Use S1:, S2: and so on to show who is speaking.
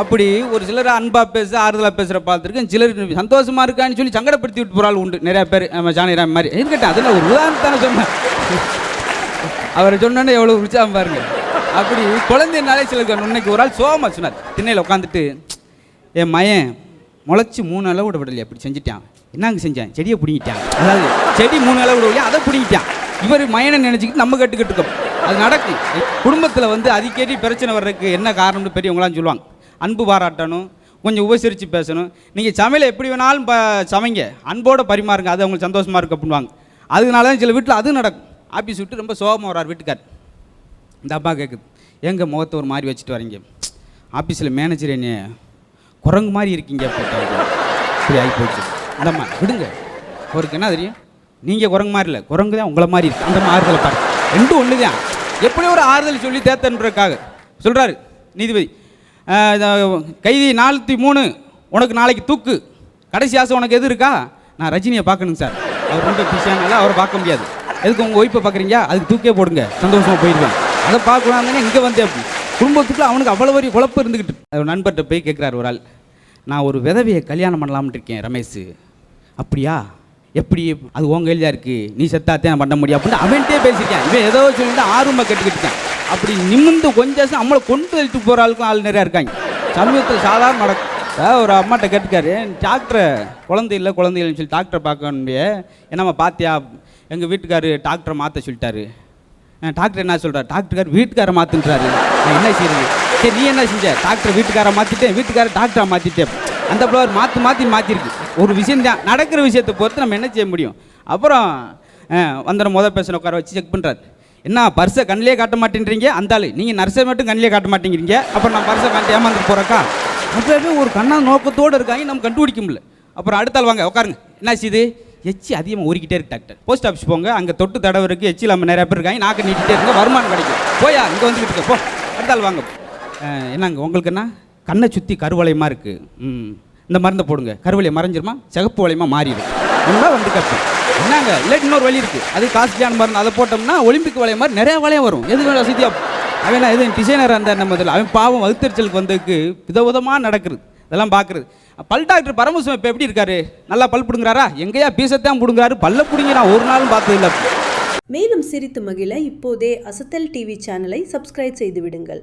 S1: அப்படி ஒரு சிலர் அன்பா பேச ஆறுதலாக பேசுகிற பார்த்துருக்கேன் சிலர் சந்தோஷமா இருக்கான்னு சொல்லி சங்கடப்படுத்தி விட்டு போறாள் உண்டு. நிறைய பேர் நம்ம ஜானிராம் மாதிரி. இருக்கட்டும் அதில் ஒரு உதாரணத்தானே சொன்னேன் அவரை சொன்னோன்னே எவ்வளோ உற்சாகம் பாருங்க. அப்படி குழந்தைனாலே சிலருக்கு இன்னைக்கு ஒரு ஆள் சோகமாக சொன்னார். திண்ணையில் உட்காந்துட்டு என் மயன் முளைச்சி மூணு அளவு விட விடலையா. அப்படி செஞ்சுட்டான். என்னங்க செஞ்சேன்? செடியை பிடிங்கிட்டான். அதாவது செடி மூணு அளவு விடலையா அதை பிடிங்கிட்டான். இவர் மயனை நினச்சிக்கிட்டு நம்ம கட்டுக்கிட்டு இருக்கோம். அது நடக்கும். குடும்பத்தில் வந்து அடிக்கடி பிரச்சனை வர்றதுக்கு என்ன காரணம்னு பெரியவங்களாம் சொல்லுவாங்க. அன்பு பாராட்டணும் கொஞ்சம் உபசரித்து பேசணும். நீங்கள் சமையலை எப்படி வேணாலும் ப சமைங்க. அன்போடு பரிமாறுங்க அது அவங்களுக்கு சந்தோஷமாக இருக்கு அப்படின்வாங்க அதனால தான் சில வீட்டில் அதுவும் நடக்கும். ஆஃபீஸ் விட்டு ரொம்ப சோகமாக வர்றார் வீட்டுக்கார். இந்த அப்பா கேட்குது எங்க முகத்தை ஒரு மாதிரி வச்சுட்டு வரீங்க? ஆஃபீஸில் மேனேஜர் என்ன குரங்கு மாதிரி இருக்கீங்க சரி ஆகி போச்சு அந்தம்மா விடுங்க. அவருக்கு என்ன தெரியும்? நீங்கள் குரங்கு மாதிரி இல்லை குரங்கு தான் உங்களை மாதிரி இருக்கு. அந்த ஆறுதலை பாருங்க. ரெண்டும் ஒன்று தான் எப்படி ஒரு ஆறுதல் சொல்லி தேத்தன்றதுக்காக சொல்கிறாரு நீதிபதி. கைதி நானூற்றி மூணு உனக்கு நாளைக்கு தூக்கு. கடைசி ஆசை உனக்கு எது இருக்கா? நான் ரஜினியை பார்க்கணுங்க சார். அவர் ரொம்ப பிஷியானால அவரை பார்க்க முடியாது. எதுக்கு உங்கள் ஒய்ஃபை பார்க்குறீங்க? அதுக்கு தூக்கே போடுங்க. சந்தோஷமாக போயிடுவேன். அதை பார்க்கலாம்னு இங்கே வந்து அப்படி. குடும்பத்துக்குள்ள அவனுக்கு அவ்வளோ வரி குழப்பம் இருந்துக்கிட்டு நண்பர்கிட்ட போய் கேட்குறாரு ஒரு ஆள். நான் ஒரு விதவையை கல்யாணம் பண்ணலாம்னு இருக்கேன் ரமேஷ். அப்படியா? எப்படி? அது உன் கையில் இருக்குது நீ செத்தாத்தே நான் பண்ண முடியும். அப்படின்னு அவன்கிட்டே பேசியிருக்கேன் இவன் ஏதோ சொல்லிட்டு ஆர்வமாக கேட்டுக்கிட்டு இருக்கேன். அப்படி நிமிந்து கொஞ்சம் நம்மளை கொண்டு வச்சுட்டு போகிற ஆளுக்கும் ஆள் நிறையா இருக்காங்க. சமீபத்தில் சாதாரண நடக்கும் ஒரு அம்மாட்ட கேட்டுக்காரு டாக்டரை குழந்தை இல்லை குழந்தை இல்லைன்னு சொல்லி டாக்டரை பார்க்கணுடைய என்னம்மா பார்த்தியா எங்கள் வீட்டுக்காரு டாக்டரை மாற்ற சொல்லிட்டாரு. டாக்டர் என்ன சொல்கிறார் டாக்டர்கார் வீட்டுக்காரை மாற்றுன்றாரு நான் என்ன செய்யுது சரி நீ என்ன செஞ்ச? டாக்டர் வீட்டுக்காரை மாற்றிட்டேன் வீட்டுக்காரை டாக்டரை மாற்றிட்டேன் அந்த ஃப்ளவர் மாற்றி மாற்றி மாற்றிருக்கு ஒரு விஷயம் தான். நடக்கிற விஷயத்தை பொறுத்து நம்ம என்ன செய்ய முடியும்? அப்புறம் வந்துடும் முதல் பேசுகிற உட்கார வச்சு செக் பண்ணுறாரு என்ன பர்ஸை கண்ணிலே காட்ட மாட்டேன்றீங்க? அந்த ஆள். நீங்கள் நர்ஸை மட்டும் கண்ணிலே காட்ட மாட்டேங்கிறீங்க. அப்புறம் நான் பர்ஸை காட்டி ஏமாந்துட்டு போகிறக்கா அப்படியே ஒரு கண்ணா நோக்கத்தோடு இருக்காங்க. நம்ம கண்டுபிடிக்க முடியல. அப்புறம் அடுத்தால் வாங்க உட்காருங்க. என்னாச்சு இது? எச்சி அதிகமாக ஊறிக்கிட்டே இருக்கு டாக்டர். போஸ்ட் ஆஃபீஸ் போங்க. அங்கே தொட்டு தடவருக்கு எச்சி நம்ம நிறைய பேர் இருக்காங்க. நாக்கு நீட்டிகிட்டே இருங்க. வருமானம் கிடைக்கும். போயா? இங்கே வந்துக்கிட்டு இருக்க, போ. அடுத்தால் வாங்க. என்னங்க உங்களுக்கு என்ன? கண்ணை சுற்றி கருவளையமா இருக்குது ம். இந்த மருந்தை போடுங்க. கருவளையம் மறைஞ்சிருமா? சிகப்பு வளையமாக மாறிடும். ஒன்றா வந்து கஷ்டம் என்னங்க? இல்லை இன்னொரு வழி இருக்குது அது காஸ்ட்லியான மருந்து அதை போட்டோம்னா ஒலிம்பிக் வளையம் மாதிரி நிறைய வளையம் வரும். எது வசதியாக அவன் எதுவும் டிசைனர் அந்த நம்ம இதில். அவன் பாவம் வகுத்தறிச்சலுக்கு வந்ததுக்கு விதவிதமாக நடக்குது இதெல்லாம் பார்க்குறது பல் டாக்டர் பரமசிவம் இப்போ எப்படி இருக்காரு? நல்லா பல் பிடுங்குறாரா? எங்கேயா பீசத்தான் பிடுங்குறாரு. பல்ல பிடுங்கி நான் ஒரு நாளும் பார்த்தது இல்லை
S2: மேலும் சிரித்து மகிழ இப்போதே அசத்தல் டிவி சேனலை சப்ஸ்கிரைப் செய்து விடுங்கள்.